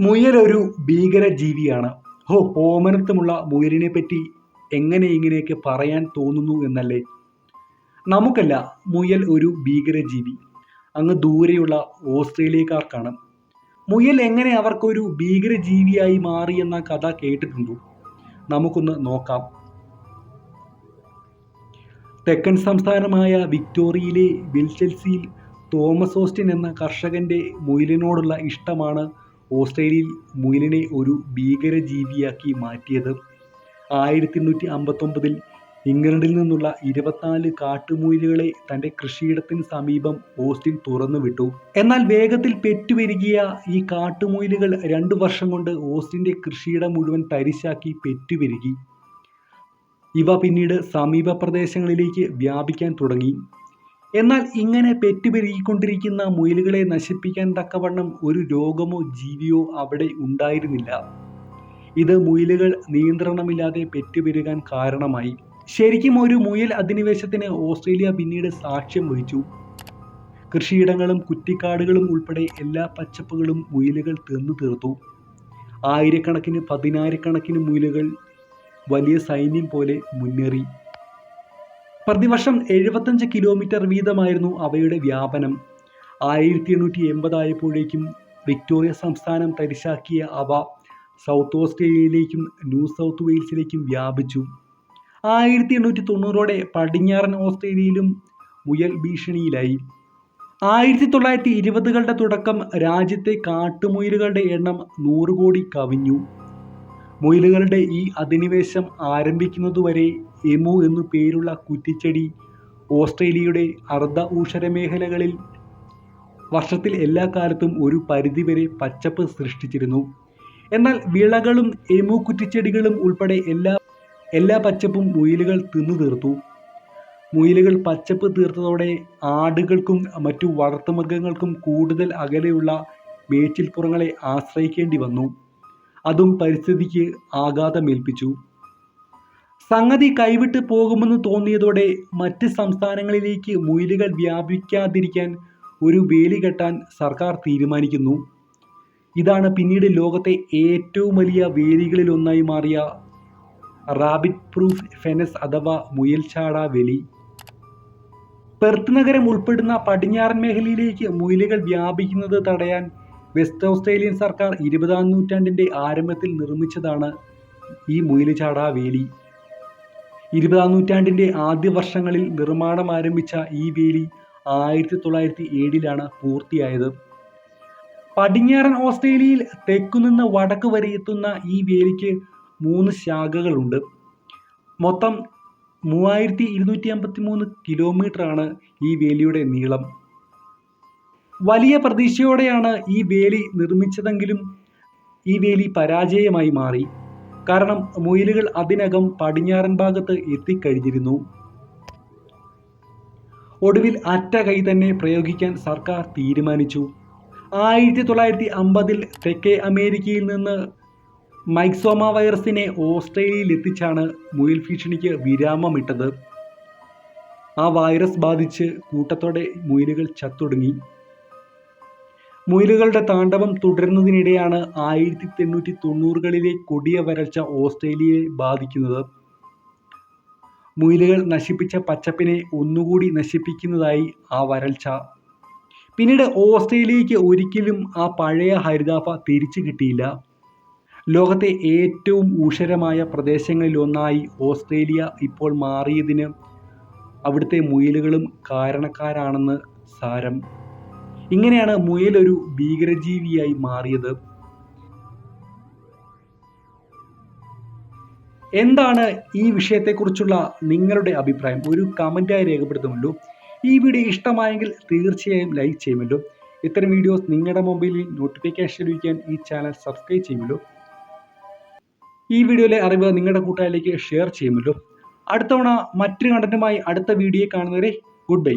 മുയൽ ഒരു ഭീകര ജീവിയാണ് ഹോ ഓമനത്വമുള്ള മുയലിനെ പറ്റി എങ്ങനെ ഇങ്ങനെയൊക്കെ പറയാൻ തോന്നുന്നു എന്നല്ലേ? നമുക്കല്ല മുയൽ ഒരു ഭീകര ജീവി അങ്ങ് ദൂരെയുള്ള ഓസ്ട്രേലിയക്കാർക്കാണ്. മുയൽ എങ്ങനെ അവർക്കൊരു ഭീകര ജീവിയായി മാറി എന്ന കഥ കേട്ടിട്ടുണ്ടോ? നമുക്കൊന്ന് നോക്കാം. തെക്കൻ സംസ്ഥാനമായ വിക്ടോറിയയിലെ വിൽച്ചെൽസിയിൽ തോമസ് ഓസ്റ്റിൻ എന്ന കർഷകന്റെ മുയലിനോടുള്ള ഇഷ്ടമാണ് ഓസ്ട്രേലിയയിൽ മുയലിനെ ഒരു ഭീകര ജീവിയാക്കി മാറ്റിയത് ആയിരത്തി എണ്ണൂറ്റി അമ്പത്തൊമ്പതിൽ ഇംഗ്ലണ്ടിൽ നിന്നുള്ള ഇരുപത്തിനാല് കാട്ടുമുയലുകളെ തന്റെ കൃഷിയിടത്തിന് സമീപം ഓസ്റ്റിൻ തുറന്നുവിട്ടു. എന്നാൽ വേഗത്തിൽ പെറ്റുപെരുകിയ ഈ കാട്ടുമുയലുകൾ രണ്ടു വർഷം കൊണ്ട് ഓസ്റ്റിന്റെ കൃഷിയിടം മുഴുവൻ തരിശാക്കി പെറ്റുപെരുകി. ഇവ പിന്നീട് സമീപ പ്രദേശങ്ങളിലേക്ക് വ്യാപിക്കാൻ തുടങ്ങി. എന്നാൽ ഇങ്ങനെ പെറ്റുപെരുകിക്കൊണ്ടിരിക്കുന്ന മുയലുകളെ നശിപ്പിക്കാൻ തക്കവണ്ണം ഒരു രോഗമോ ജീവിയോ അവിടെ ഉണ്ടായിരുന്നില്ല. ഇത് മുയലുകൾ നിയന്ത്രണമില്ലാതെ പെറ്റുപെരുകാൻ കാരണമായി. ശരിക്കും ഒരു മുയൽ അധിനിവേശത്തിന് ഓസ്ട്രേലിയ പിന്നീട് സാക്ഷ്യം വഹിച്ചു. കൃഷിയിടങ്ങളും കുറ്റിക്കാടുകളും ഉൾപ്പെടെ എല്ലാ പച്ചപ്പുകളും മുയലുകൾ തിന്നു തീർത്തു. ആയിരക്കണക്കിന് പതിനായിരക്കണക്കിന് മുയലുകൾ വലിയ സൈന്യം പോലെ മുന്നേറി. പ്രതിവർഷം എഴുപത്തഞ്ച് കിലോമീറ്റർ വീതമായിരുന്നു അവയുടെ വ്യാപനം. ആയിരത്തി എണ്ണൂറ്റി എൺപതായപ്പോഴേക്കും വിക്ടോറിയ സംസ്ഥാനം തരിശാക്കിയ അവ സൗത്ത് ഓസ്ട്രേലിയയിലേക്കും ന്യൂ സൗത്ത് വെയിൽസിലേക്കും വ്യാപിച്ചു. ആയിരത്തി എണ്ണൂറ്റി തൊണ്ണൂറോടെ പടിഞ്ഞാറൻ ഓസ്ട്രേലിയയിലും മുയൽ ഭീഷണിയിലായി. ആയിരത്തി തൊള്ളായിരത്തി ഇരുപതുകളുടെ തുടക്കം രാജ്യത്തെ കാട്ടുമുയലുകളുടെ എണ്ണം നൂറ് കോടി കവിഞ്ഞു. മുയലുകളുടെ ഈ അധിനിവേശം ആരംഭിക്കുന്നതുവരെ എമു എന്നു പേരുള്ള കുറ്റിച്ചെടി ഓസ്ട്രേലിയയുടെ അർദ്ധ ഊഷരമേഖലകളിൽ വർഷത്തിൽ എല്ലാ കാലത്തും ഒരു പരിധിവരെ പച്ചപ്പ് സൃഷ്ടിച്ചിരുന്നു. എന്നാൽ വിളകളും എമു കുറ്റിച്ചെടികളും ഉൾപ്പെടെ എല്ലാ എല്ലാ പച്ചപ്പും മുയിലുകൾ തിന്നു തീർത്തു. മുയിലുകൾ പച്ചപ്പ് തീർത്തതോടെ ആടുകൾക്കും മറ്റു വളർത്തുമൃഗങ്ങൾക്കും കൂടുതൽ അകലെയുള്ള മേച്ചിൽപ്പുറങ്ങളെ ആശ്രയിക്കേണ്ടി വന്നു. അതും പരിസ്ഥിതിക്ക് ആഘാതമേൽപ്പിച്ചു. സംഗതി കൈവിട്ട് പോകുമെന്ന് തോന്നിയതോടെ മറ്റ് സംസ്ഥാനങ്ങളിലേക്ക് മുയിലുകൾ വ്യാപിക്കാതിരിക്കാൻ ഒരു വേലി കെട്ടാൻ സർക്കാർ തീരുമാനിക്കുന്നു. ഇതാണ് പിന്നീട് ലോകത്തെ ഏറ്റവും വലിയ വേലികളിലൊന്നായി മാറിയ റാബിറ്റ് പ്രൂഫ് ഫെനസ് അഥവാ മുയൽച്ചാട വേലി. പെർത്ത് നഗരം ഉൾപ്പെടുന്ന പടിഞ്ഞാറൻ മേഖലയിലേക്ക് മുയലുകൾ വ്യാപിക്കുന്നത് തടയാൻ വെസ്റ്റ് ഓസ്ട്രേലിയൻ സർക്കാർ ഇരുപതാം നൂറ്റാണ്ടിന്റെ ആരംഭത്തിൽ നിർമ്മിച്ചതാണ് ഈ മുയലുചാട വേലി. ഇരുപതാം നൂറ്റാണ്ടിന്റെ ആദ്യ വർഷങ്ങളിൽ നിർമ്മാണം ആരംഭിച്ച ഈ വേലി ആയിരത്തി തൊള്ളായിരത്തി ഏഴിലാണ് പൂർത്തിയായത്. പടിഞ്ഞാറൻ ഓസ്ട്രേലിയയിൽ തെക്കുനിന്ന് വടക്ക് വരെ എത്തുന്ന ഈ വേലിക്ക് മൂന്ന് ശാഖകളുണ്ട്. മൊത്തം മൂവായിരത്തി ഇരുന്നൂറ്റി അമ്പത്തി മൂന്ന് കിലോമീറ്ററാണ് ഈ വേലിയുടെ നീളം. വലിയ പ്രതീക്ഷയോടെയാണ് ഈ വേലി നിർമ്മിച്ചതെങ്കിലും ഈ വേലി പരാജയമായി മാറി. കാരണം മുയിലുകൾ അതിനകം പടിഞ്ഞാറൻ ഭാഗത്ത് എത്തിക്കഴിഞ്ഞിരുന്നു. ഒടുവിൽ അറ്റ കൈ തന്നെ പ്രയോഗിക്കാൻ സർക്കാർ തീരുമാനിച്ചു. ആയിരത്തി തൊള്ളായിരത്തി അമ്പതിൽ തെക്കേ അമേരിക്കയിൽ നിന്ന് മൈക്സോമ വൈറസിനെ ഓസ്ട്രേലിയയിൽ എത്തിച്ചാണ് മുയൽ ഭീഷണിക്ക് വിരാമമിട്ടത്. ആ വൈറസ് ബാധിച്ച് കൂട്ടത്തോടെ മുയലുകൾ ചത്തൊടുങ്ങി. മുയലുകളുടെ താണ്ഡവം തുടരുന്നതിനിടെയാണ് ആയിരത്തി എണ്ണൂറ്റി തൊണ്ണൂറുകളിലെ കൊടിയ വരൾച്ച ഓസ്ട്രേലിയയെ ബാധിക്കുന്നത്. മുയലുകൾ നശിപ്പിച്ച പച്ചപ്പിനെ ഒന്നുകൂടി നശിപ്പിക്കുന്നതായി ആ വരൾച്ച. പിന്നീട് ഓസ്ട്രേലിയയ്ക്ക് ഒരിക്കലും ആ പഴയ ഹരിതാഭ തിരിച്ചു കിട്ടിയില്ല. ലോകത്തെ ഏറ്റവും ഊഷരമായ പ്രദേശങ്ങളിലൊന്നായി ഓസ്ട്രേലിയ ഇപ്പോൾ മാറിയതിന് അവിടുത്തെ മുയലുകളും കാരണക്കാരാണെന്ന് സാരം. ഇങ്ങനെയാണ് മുയൽ ഒരു ഭീകരജീവിയായി മാറിയത്. എന്താണ് ഈ വിഷയത്തെക്കുറിച്ചുള്ള നിങ്ങളുടെ അഭിപ്രായം? ഒരു കമന്റായി രേഖപ്പെടുത്തുമല്ലോ. ഈ വീഡിയോ ഇഷ്ടമായെങ്കിൽ തീർച്ചയായും ലൈക്ക് ചെയ്യുമല്ലോ. ഇത്തരം വീഡിയോസ് നിങ്ങളുടെ മൊബൈലിൽ നോട്ടിഫിക്കേഷൻ ലഭിക്കാൻ ഈ ചാനൽ സബ്സ്ക്രൈബ് ചെയ്യുമല്ലോ. ഈ വീഡിയോയിലെ അറിവ് നിങ്ങളുടെ കൂട്ടുകാരിലേക്ക് ഷെയർ ചെയ്യുമല്ലോ. അടുത്തവണ മറ്റൊരു കണ്ടന്റുമായി അടുത്ത വീഡിയോ കാണുന്നവരെ ഗുഡ് ബൈ.